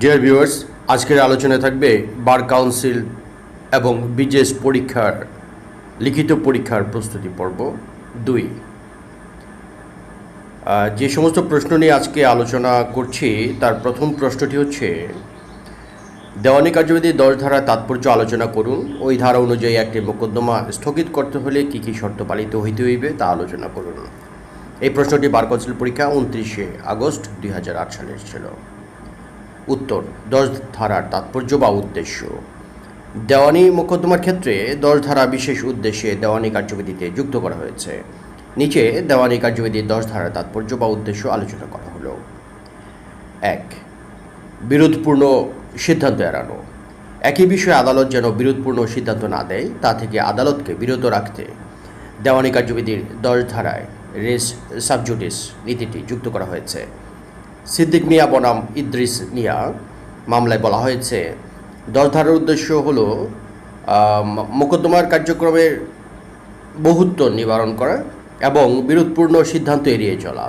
Dear viewers আজকের আলোচনায় থাকবে বার কাউন্সিল এবং বিজেস পরীক্ষার, লিখিত পরীক্ষার প্রস্তুতি পর্ব দুই। যে সমস্ত প্রশ্ন নিয়ে আজকে আলোচনা করছি, তার প্রথম প্রশ্নটি হচ্ছে, দেওয়ানি কার্যবিধি দশ ধারা তাৎপর্য আলোচনা করুন। ওই ধারা অনুযায়ী একটি মোকদ্দমা স্থগিত করতে হলে কী কী শর্ত পালিত হইতে হইবে তা আলোচনা করুন। এই প্রশ্নটি বার কাউন্সিল পরীক্ষা উনত্রিশে আগস্ট দুই সালের ছিল উত্তর, দশ ধারার তাৎপর্য বা উদ্দেশ্য। দেওয়ানি মোকদ্দমার ক্ষেত্রে দশ ধারা বিশেষ উদ্দেশ্যে দেওয়ানি কার্যবিধিতে যুক্ত করা হয়েছে। নিচে দেওয়ানি কার্যবিধির দশ ধারার তাৎপর্য বা উদ্দেশ্য আলোচনা করা হলো। এক, বিরোধপূর্ণ সিদ্ধান্ত এড়ানো। একই বিষয়ে আদালত যেন বিরোধপূর্ণ সিদ্ধান্ত না দেয়, তা থেকে আদালতকে বিরত রাখতে দেওয়ানি কার্যবিধির দশ ধারায় রেস সাবজুডিস নীতিটি যুক্ত করা হয়েছে। সিদ্দিক মিয়া বনাম ইদ্রিস মিয়া, মামলায় বলা হয়েছে। দশ ধারার উদ্দেশ্য হল মোকদ্দমার কার্যক্রমের বহুত্ব নিবারণ করা এবং বিরোধপূর্ণ সিদ্ধান্ত এড়িয়ে চলা।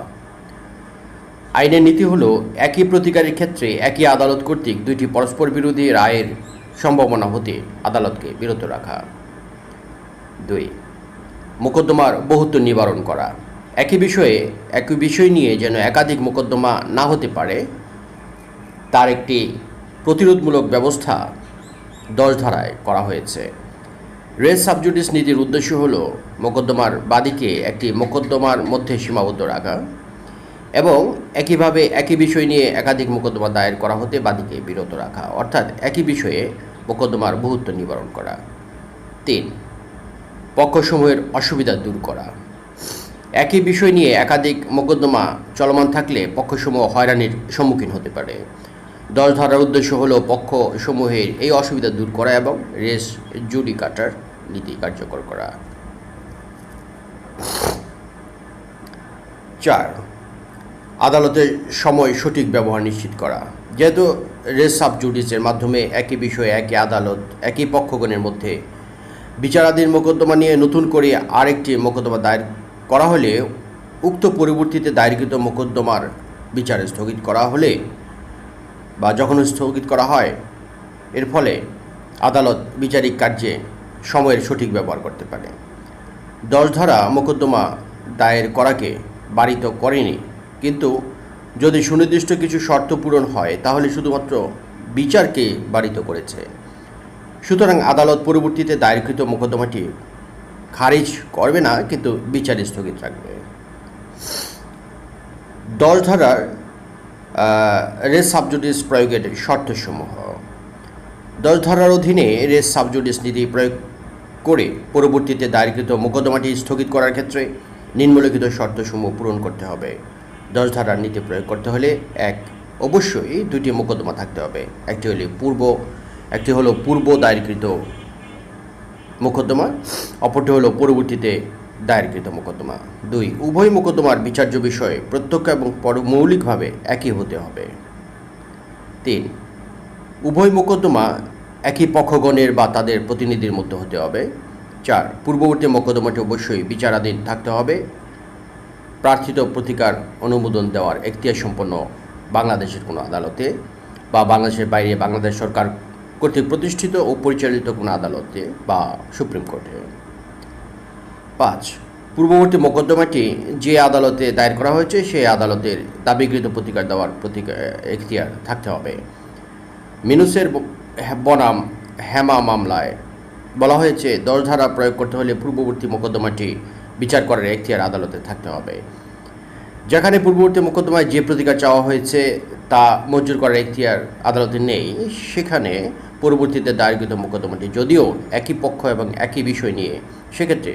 আইনের নীতি হলো, একই প্রতিকারের ক্ষেত্রে একই আদালত কর্তৃক দুইটি পরস্পর বিরোধী রায়ের সম্ভাবনা হতে আদালতকে বিরত রাখা। দুই, মোকদ্দমার বহুত্ব নিবারণ করা। একই বিষয়ে, একই বিষয় নিয়ে যেন একাধিক মোকদ্দমা না হতে পারে, তার একটি প্রতিরোধমূলক ব্যবস্থা দশ ধারায় করা হয়েছে। রেস সাবজুডিস নীতির উদ্দেশ্য হল মোকদ্দমার বাদীকে একটি মোকদ্দমার মধ্যে সীমাবদ্ধ রাখা এবং একইভাবে একই বিষয় নিয়ে একাধিক মোকদ্দমা দায়ের করা হতে বাদীকে বিরত রাখা, অর্থাৎ একই বিষয়ে মোকদ্দমার বহুত্ব নিবারণ করা। তিন, পক্ষসমূহের অসুবিধা দূর করা। একই বিষয় নিয়ে একাধিক মোকদ্দমা চলমান থাকলে পক্ষসমূহ হয়রানির সম্মুখীন হতে পারে। দশ ধারার উদ্দেশ্য হল পক্ষসমূহের এই অসুবিধা দূর করা এবং রেস জুডি কাটার নীতি কার্যকর করা। চার আদালতের সময় সঠিক ব্যবহার নিশ্চিত করা। যেহেতু রেস সাব জুডিসের মাধ্যমে একই বিষয়ে একই আদালত, একই পক্ষগণের মধ্যে বিচারাধীন মোকদ্দমা নিয়ে নতুন করে আরেকটি মোকদ্দমা দায়ের করা হলে উক্ত পরিবর্তিতে দায়েরকৃত মোকদ্দমার বিচার স্থগিত করা হলে বা যখন স্থগিত করা হয়, এর ফলে আদালত বিচারিক কার্যে সময়ের সঠিক ব্যবহার করতে পারে। দশ ধারা মোকদ্দমা দায়ের করাকে বারিত করেনি, কিন্তু যদি সুনির্দিষ্ট কিছু শর্ত পূরণ হয়, তাহলে শুধুমাত্র বিচারকে বারিত করেছে। সুতরাং আদালত পরবর্তীতে দায়েরকৃত মোকদ্দমাটি খারিজ করবে না, কিন্তু বিচারে স্থগিত রাখবে। দশ ধারার রেস সাবজুডিস প্রয়োগের শর্তসমূহ। দশ ধারার অধীনে রেস সাবজুডিস নীতি প্রয়োগ করে পরবর্তীতে দায়েরকৃত মোকদ্দমাটি স্থগিত করার ক্ষেত্রে নিম্নলিখিত শর্তসমূহ পূরণ করতে হবে। দশ ধারার নীতি প্রয়োগ করতে হলে, এক, অবশ্যই দুটি মোকদ্দমা থাকতে হবে। একটি হলো পূর্ব, একটি হলো পূর্ব দায়েরকৃত মোকদ্দমা, অপরটি হলো পরবর্তীতে দায়েরকৃত মোকদ্দমা। দুই, উভয় মোকদ্দমার বিচার্য বিষয়ে প্রত্যক্ষ এবং পর- মৌলিকভাবে একই হতে হবে। তিন, উভয় মোকদ্দমা একই পক্ষগণের বা তাদের প্রতিনিধির মধ্যে হতে হবে। চার, পূর্ববর্তী মোকদ্দমাটি অবশ্যই বিচারাধীন থাকতে হবে। প্রার্থিত প্রতিকার অনুমোদন দেওয়ার এখতিয়ার সম্পন্ন বাংলাদেশের কোনো আদালতে বা বাংলাদেশের বাইরে বাংলাদেশ সরকার কর্তৃক প্রতিষ্ঠিত ও পরিচালিত কোনো আদালতে বা সুপ্রিম কোর্টে। পাঁচ, পূর্ববর্তী মোকদ্দমাটি যে আদালতে দায়ের করা হয়েছে, সেই আদালতের দাবিকৃত প্রতিকার দেওয়ার প্রতিকার এখতিয়ার থাকতে হবে। মিনুসের বনাম, হেমা মামলায় বলা হয়েছে, দশ ধারা প্রয়োগ করতে হলে পূর্ববর্তী মোকদ্দমাটি বিচার করার এখতিয়ার আদালতে থাকতে হবে। যেখানে পূর্ববর্তী মোকদ্দমায় যে প্রতিকার চাওয়া হয়েছে তা মঞ্জুর করার এখতিয়ার আদালতে নেই, সেখানে পরবর্তীতে দায়েরকৃত মোকদ্দমাটি যদিও একই পক্ষ এবং একই বিষয় নিয়ে, সেক্ষেত্রে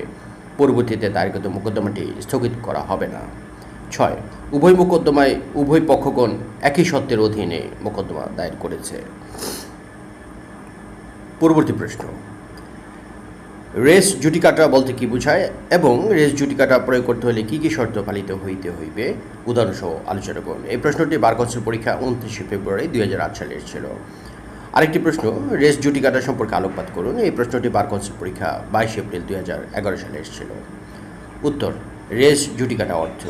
পরবর্তীতে দায়েরকৃত মোকদ্দমাটি স্থগিত করা হবে না। ছয়, উভয় মোকদ্দমায় উভয় পক্ষগণ একই সত্ত্বের অধীনে মোকদ্দমা দায়ের করেছে। পরবর্তী প্রশ্ন, রেস জুটিকাটা বলতে কি বোঝায় এবং রেস জুটিকাটা প্রয়োগ করতে হলে কি কি শর্ত পালিত হইতে হইবে? উদাহরণসহ আলোচনা করুন। এই প্রশ্নটি বার পরীক্ষা উনত্রিশে ফেব্রুয়ারি দুই হাজার আট সালের ছিল আরেকটি প্রশ্ন, রেস জুটিকাটা সম্পর্কে আলোকপাত করুন। এই প্রশ্নটি বার কাউন্সিল পরীক্ষা বাইশে এপ্রিল দুই হাজার এগারো সালে এসেছিল। উত্তর, রেস জুটিকাটা অর্থ।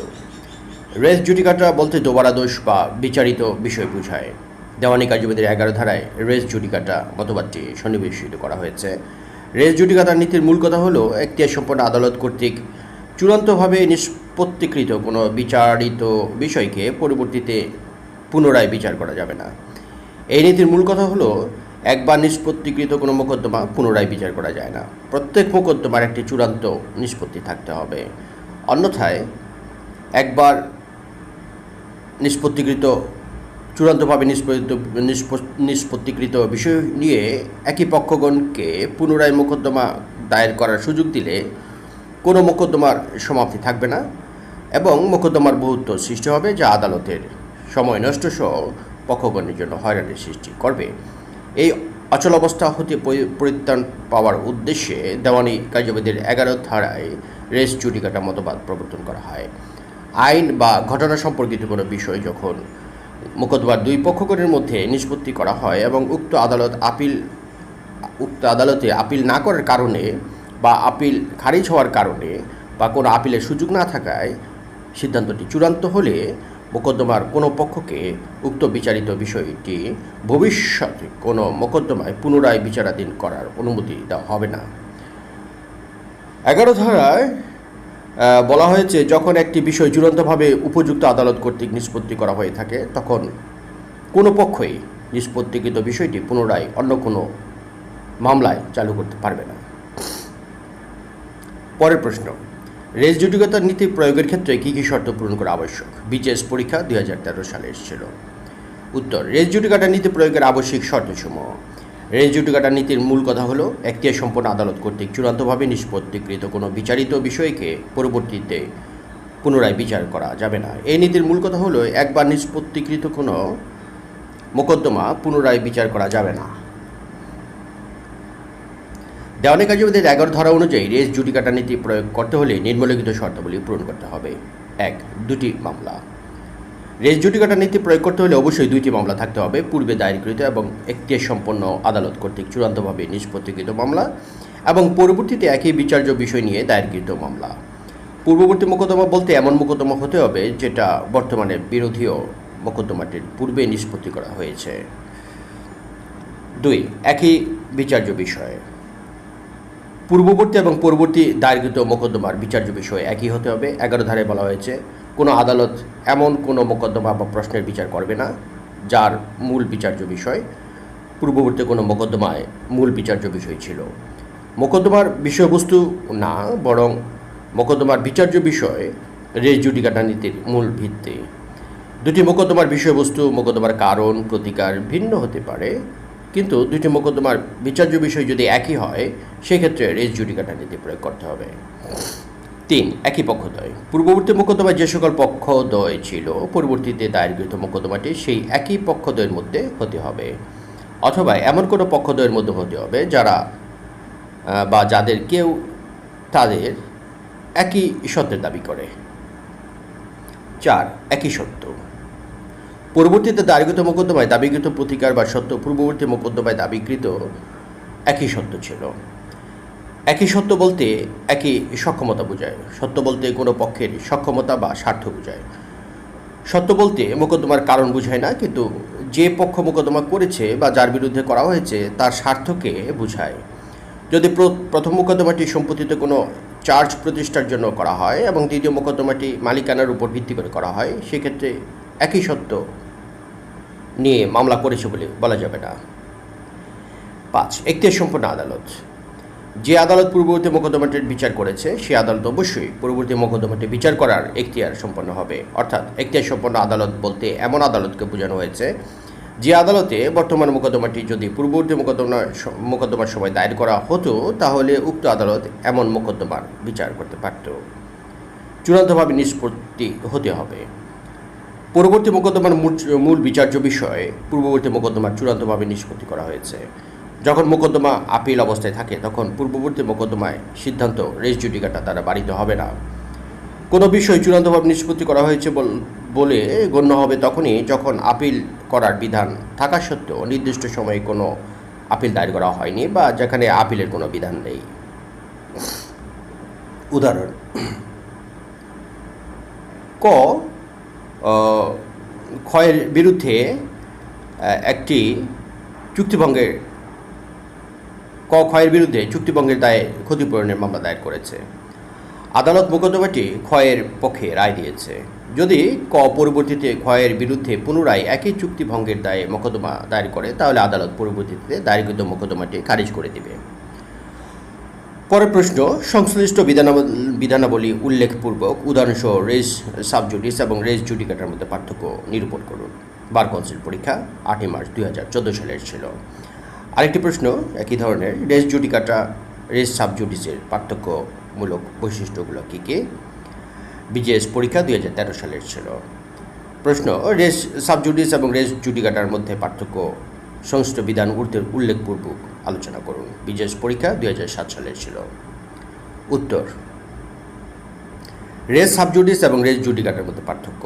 রেস জুটিকাটা বলতে দোবারা দোষ বা বিচারিত বিষয় বোঝায়। দেওয়ানি কার্যবিধির এগারো ধারায় রেস জুডিকাটা মতবাদটি সন্নিবেশিত করা হয়েছে। রেস জুডিকাটার নীতির মূল কথা হলো, এখতিয়ার সম্পন্ন আদালত কর্তৃক চূড়ান্তভাবে নিষ্পত্তিকৃত কোনো বিচারিত বিষয়কে পরবর্তীতে পুনরায় বিচার করা যাবে না। এই নীতির মূল কথা হলো, একবার নিষ্পত্তিকৃত কোনো মোকদ্দমা পুনরায় বিচার করা যায় না। প্রত্যেক মোকদ্দমার একটি চূড়ান্ত নিষ্পত্তি থাকতে হবে। অন্যথায়, একবার নিষ্পত্তিকৃত, চূড়ান্তভাবে নিষ্পত্তিত নিষ্প- নিষ্পত্তিকৃত বিষয় নিয়ে একই পক্ষগণকে পুনরায় মোকদ্দমা দায়ের করার সুযোগ দিলে কোনো মোকদ্দমার সমাপ্তি থাকবে না এবং মোকদ্দমার বহুত্ব সৃষ্টি হবে যা আদালতের সময় নষ্ট সহ পক্ষগণের জন্য হয়রানির সৃষ্টি করবে। এই অচল অবস্থা হতে পরিত্রাণ পাওয়ার উদ্দেশ্যে দেওয়ানি কার্যবিধির এগারো ধারায় রেস জুডিকাটা মতবাদ প্রবর্তন করা হয়। আইন বা ঘটনা সম্পর্কিত কোনো বিষয় যখন মোকদ্দমার দুই পক্ষগণের মধ্যে নিষ্পত্তি করা হয় এবং উক্ত আদালত আপিল, উক্ত আদালতে আপিল না করার কারণে বা আপিল খারিজ হওয়ার কারণে বা কোনো আপিলের সুযোগ না থাকায় সিদ্ধান্তটি চূড়ান্ত হলে মোকদ্দমার কোনো পক্ষকে উক্ত বিচারিত বিষয়টি ভবিষ্যতে কোনো মোকদ্দমায় পুনরায় বিচারাধীন করার অনুমতি দেওয়া হবে না। এগারো ধারায় বলা হয়েছে, যখন একটি বিষয় চূড়ান্তভাবে উপযুক্ত আদালত কর্তৃক নিষ্পত্তি করা হয়ে থাকে, তখন কোনো পক্ষই নিষ্পত্তিকৃত বিষয়টি পুনরায় অন্য কোনো মামলায় চালু করতে পারবে না। পরের প্রশ্ন। রেস জুডিকতার নীতি প্রয়োগের ক্ষেত্রে কী কী শর্ত পূরণ করা আবশ্যক? বিচেস পরীক্ষা দুই হাজার তেরো সালে এসেছিল। উত্তর, রেস জুডিকাটা নীতি প্রয়োগের আবশ্যিক শর্তসমূহ। রেস জুডিকাটা নীতির মূল কথা হলো এখতিয়ার সম্পন্ন আদালত কর্তৃক চূড়ান্তভাবে নিষ্পত্তিকৃত কোনো বিচারিত বিষয়কে পরবর্তীতে পুনরায় বিচার করা যাবে না। এই নীতির মূল কথা হলো, একবার নিষ্পত্তিকৃত কোনো মোকদ্দমা পুনরায় বিচার করা যাবে না। দেওয়ানি কার্যবিধির এগারো ধারা অনুযায়ী রেস জুডিকাটা নীতি প্রয়োগ করতে হলে নিম্নলিখিত শর্তাবলী পূরণ করতে হবে। এক, দুটি মামলা। রেস জুডিকাটা নীতি প্রয়োগ করতে হলে অবশ্যই দুইটি মামলা থাকতে হবে, পূর্বে দায়েরকৃত এবং এখতিয়ার সম্পন্ন আদালত কর্তৃক চূড়ান্তভাবে নিষ্পত্তিকৃত মামলা এবং পরবর্তীতে একই বিচার্য বিষয় নিয়ে দায়েরকৃত মামলা। পূর্ববর্তী মোকদ্দমা বলতে এমন মোকদ্দমা হতে হবে যেটা বর্তমানে বিরোধীয় মোকদ্দমাটির পূর্বে নিষ্পত্তি করা হয়েছে। দুই, একই বিচার্য বিষয়। পূর্ববর্তী এবং পরবর্তী দায়েরকৃত মোকদ্দমার বিচার্য বিষয়ে একই হতে হবে। এগারো ধারে বলা হয়েছে, কোনো আদালত এমন কোনো মোকদ্দমা বা প্রশ্নের বিচার করবে না, যার মূল বিচার্য বিষয় পূর্ববর্তী কোনো মোকদ্দমায় মূল বিচার্য বিষয় ছিল। মোকদ্দমার বিষয়বস্তু না, বরং মোকদ্দমার বিচার্য বিষয় রেস জুডিকাটা নীতির মূল ভিত্তি। দুটি মোকদ্দমার বিষয়বস্তু, মোকদ্দমার কারণ, প্রতিকার ভিন্ন হতে পারে। কিন্তু দুটি মোকদ্দমার বিচার্য বিষয় যদি একই হয়, সেক্ষেত্রে রেস জুডিকাটা নীতি প্রয়োগ করতে হবে। তিন, একই পক্ষদ্বয় পূর্ববর্তী মোকদ্দমায় যে সকল পক্ষদ্বয় ছিল, পরবর্তীতে দায়েরকৃত মোকদ্দমাটি সেই একই পক্ষদ্বয়ের মধ্যে হতে হবে। অথবা এমন কোনো পক্ষদ্বয়ের মধ্যে হতে হবে যারা বা যাদের কেউ তাদের একই সত্যের দাবি করে। চার, একই সত্য। পরবর্তীতে দায়েরকৃত মোকদ্দমায় দাবিকৃত প্রতিকার বা সত্য, পূর্ববর্তী মোকদ্দমায় দাবিকৃত একই সত্য ছিল। একই সত্য বলতে একই সক্ষমতা বোঝায়। সত্য বলতে কোনো পক্ষের সক্ষমতা বা স্বার্থ বোঝায়। সত্য বলতে মোকদ্দমার কারণ বোঝায় না, কিন্তু যে পক্ষ মোকদ্দমা করেছে বা যার বিরুদ্ধে করা হয়েছে তার স্বার্থকে বোঝায়। যদি প্র- প্রথম মোকদ্দমাটি সম্পত্তিতে কোনো চার্জ প্রতিষ্ঠার জন্য করা হয় এবং দ্বিতীয় মোকদ্দমাটি মালিকানার উপর ভিত্তি করে করা হয়, সেক্ষেত্রে একই সত্য নিয়ে মামলা করেছে বলে বলা যাবে না। পাঁচ এখতিয়ার সম্পন্ন আদালত। যে আদালত পূর্ববর্তী মোকদ্দমাটির বিচার করেছে, সে আদালত অবশ্যই পূর্ববর্তী মোকদ্দমাটি বিচার করার এখতিয়ার সম্পন্ন হবে। অর্থাৎ এখতিয়ার সম্পন্ন আদালত বলতে এমন আদালতকে বোঝানো হয়েছে, যে আদালতে বর্তমান মোকদ্দমাটি যদি পূর্ববর্তী মোকদ্দমা মোকদ্দমার সময় দায়ের করা হতো, তাহলে উক্ত আদালত এমন মোকদ্দমার বিচার করতে পারত। চূড়ান্তভাবে নিষ্পত্তি হতে হবে। পরবর্তী মোকদ্দমার মূল- বিচার্য বিষয়ে পূর্ববর্তী মোকদ্দমার চূড়ান্তভাবে নিষ্পত্তি করা হয়েছে। যখন মোকদ্দমা আপিল অবস্থায় থাকে, তখন পূর্ববর্তী মোকদ্দমায় সিদ্ধান্ত রেস জুডিকাটা দ্বারা বাড়িত হবে না। কোনো বিষয় চূড়ান্তভাবে নিষ্পত্তি করা হয়েছে বল- গণ্য হবে তখনই যখন আপিল করার বিধান থাকা সত্ত্বেও নির্দিষ্ট সময়ে কোনো আপিল দায়ের করা হয়নি বা যেখানে আপিলের কোনো বিধান নেই। উদাহরণ, ক ক্ষয়ের বিরুদ্ধে একটি চুক্তিভঙ্গের, ক ক্ষয়ের বিরুদ্ধে চুক্তিভঙ্গের দায়ে ক্ষতিপূরণের মামলা দায়ের করেছে। আদালত মোকদ্দমাটি ক্ষয়ের পক্ষে রায় দিয়েছে। যদি ক পরবর্তীতে ক্ষয়ের বিরুদ্ধে পুনরায় একই চুক্তিভঙ্গের দায়ে মোকদ্দমা দায়ের করে, তাহলে আদালত পরবর্তীতে দায়েরকৃত মোকদ্দমাটি খারিজ করে দিবে। পরের প্রশ্ন, সংশ্লিষ্ট বিধানাবলী উল্লেখপূর্বক উদাহরণসহ রেজ সাবজুডিস এবং রেজ জুডিকাটার মধ্যে পার্থক্য নিরূপণ করুন। বার কাউন্সিল পরীক্ষা আটই মার্চ দুই হাজার চোদ্দ সালের ছিল। আরেকটি প্রশ্ন, একই ধরনের রেস জুডিকাটা রেজ সাবজুডিসের পার্থক্যমূলক বৈশিষ্ট্যগুলো কী কী? বিজেএস পরীক্ষা দুই হাজার তেরো সালের ছিল। প্রশ্ন, রেস সাবজুডিস এবং রেস জুডিকাটার মধ্যে পার্থক্য সংশ্লিষ্ট বিধান উল্লেখ উল্লেখপূর্বক আলোচনা করুন। বিজেএস পরীক্ষা দুই সাত সালের ছিল। উত্তর। রেস সাবজুডিস এবং রেস জুডিকাটার মধ্যে পার্থক্য।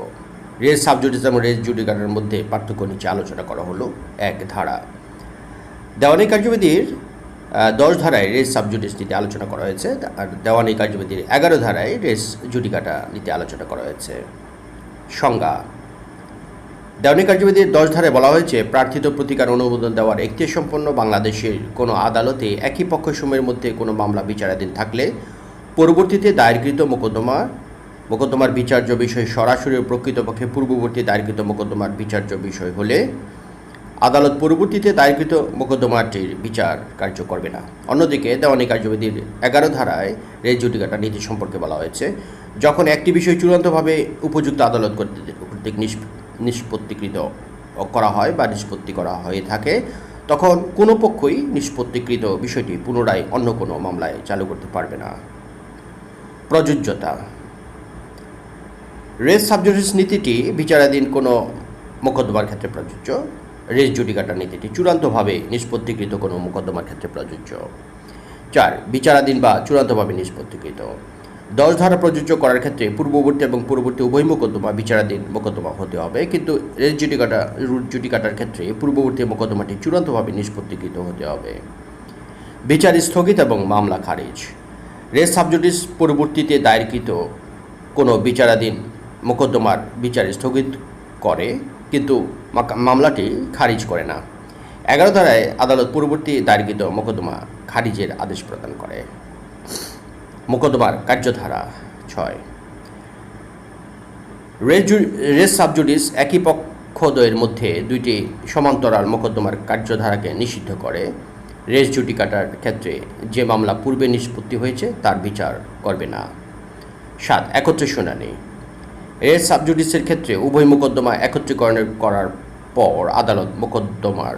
রেস সাবজুডিস এবং রেস জুডিকাটার মধ্যে পার্থক্য নিচে আলোচনা করা হলো এক ধারা। দেওয়ানি কার্যবিধির দশ ধারায় রেস সাবজুডিস নিতে আলোচনা করা হয়েছে আর দেওয়ানি কার্যবিধির এগারো ধারায় রেস জুডিকাটা নিতে আলোচনা করা হয়েছে। সংজ্ঞা দেওয়ানি কার্যবিধির দশ ধারে বলা হয়েছে, প্রার্থিত প্রতিকার অনুমোদন দেওয়ার একটি সম্পন্ন বাংলাদেশের কোনো আদালতে একই পক্ষ সময়ের মধ্যে কোনো মামলা বিচারাধীন থাকলে পরবর্তীতে দায়েরকৃত মোকদ্দমা, মোকদ্দমার বিচার্য বিষয় সরাসরি প্রকৃতপক্ষে পূর্ববর্তী দায়েরকৃত মোকদ্দমার বিচার্য বিষয় হলে আদালত পরবর্তীতে দায়েরকৃত মোকদ্দমাটির বিচার কার্য করবে না। অন্যদিকে দেওয়ানি কার্যবিধির এগারো ধারায় রেজ জুটিকাটা নীতি সম্পর্কে বলা হয়েছে, যখন একটি বিষয় চূড়ান্তভাবে উপযুক্ত আদালত কর্তৃক নিষ্পত্তিকৃত করা হয় বা নিষ্পত্তি করা হয়ে থাকে, তখন কোনো পক্ষই নিষ্পত্তিকৃত বিষয়টি পুনরায় অন্য কোনো মামলায় চালু করতে পারবে না। প্রযোজ্যতা। রেস সাবজুডিস নীতিটি বিচারাধীন কোনো মোকদ্দমার ক্ষেত্রে প্রযোজ্য। রেস জুডিকাটা নীতিটি চূড়ান্তভাবে নিষ্পত্তিকৃত কোনো মোকদ্দমার ক্ষেত্রে প্রযোজ্য। চার, বিচারাধীন বা চূড়ান্তভাবে নিষ্পত্তিকৃত। দশ ধারা প্রযোজ্য করার ক্ষেত্রে পূর্ববর্তী এবং পূর্ববর্তী উভয় মোকদ্দমা বিচারাধীন মোকদ্দমা হতে হবে। কিন্তু রেস জুডিকাটা রুট জুটি কাটার ক্ষেত্রে পূর্ববর্তী মোকদ্দমাটি চূড়ান্তভাবে নিষ্পত্তিকৃত হতে হবে। বিচার স্থগিত এবং মামলা খারিজ। রেস সাবজুডিস পরবর্তীতে দায়েরকৃত কোনো বিচারাধীন মোকদ্দমার বিচার স্থগিত করে, কিন্তু মামলাটি খারিজ করে না। এগারো ধারায় আদালত পূর্ববর্তী দায়েরকৃত মোকদ্দমা খারিজের আদেশ প্রদান করে। মোকদ্দমার কার্যধারা ছয়। রেস সাবজুডিস একই পক্ষদ্বয়ের মধ্যে দুইটি সমান্তরাল মোকদ্দমার কার্যধারাকে নিষিদ্ধ করে। রেস জুটি কাটার ক্ষেত্রে যে মামলা পূর্বে নিষ্পত্তি হয়েছে, তার বিচার করবে না। সাত, একত্রে শুনানি। রেস সাবজুডিসের ক্ষেত্রে উভয় মোকদ্দমা একত্রীকরণের করার পর আদালত মোকদ্দমার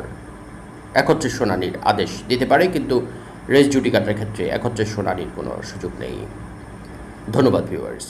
একত্রে শুনানির আদেশ দিতে পারে, কিন্তু রেস জুটিকাটার ক্ষেত্রে একত্রে শোনানির কোনো সুযোগ নেই। ধন্যবাদ ভিউয়ার্স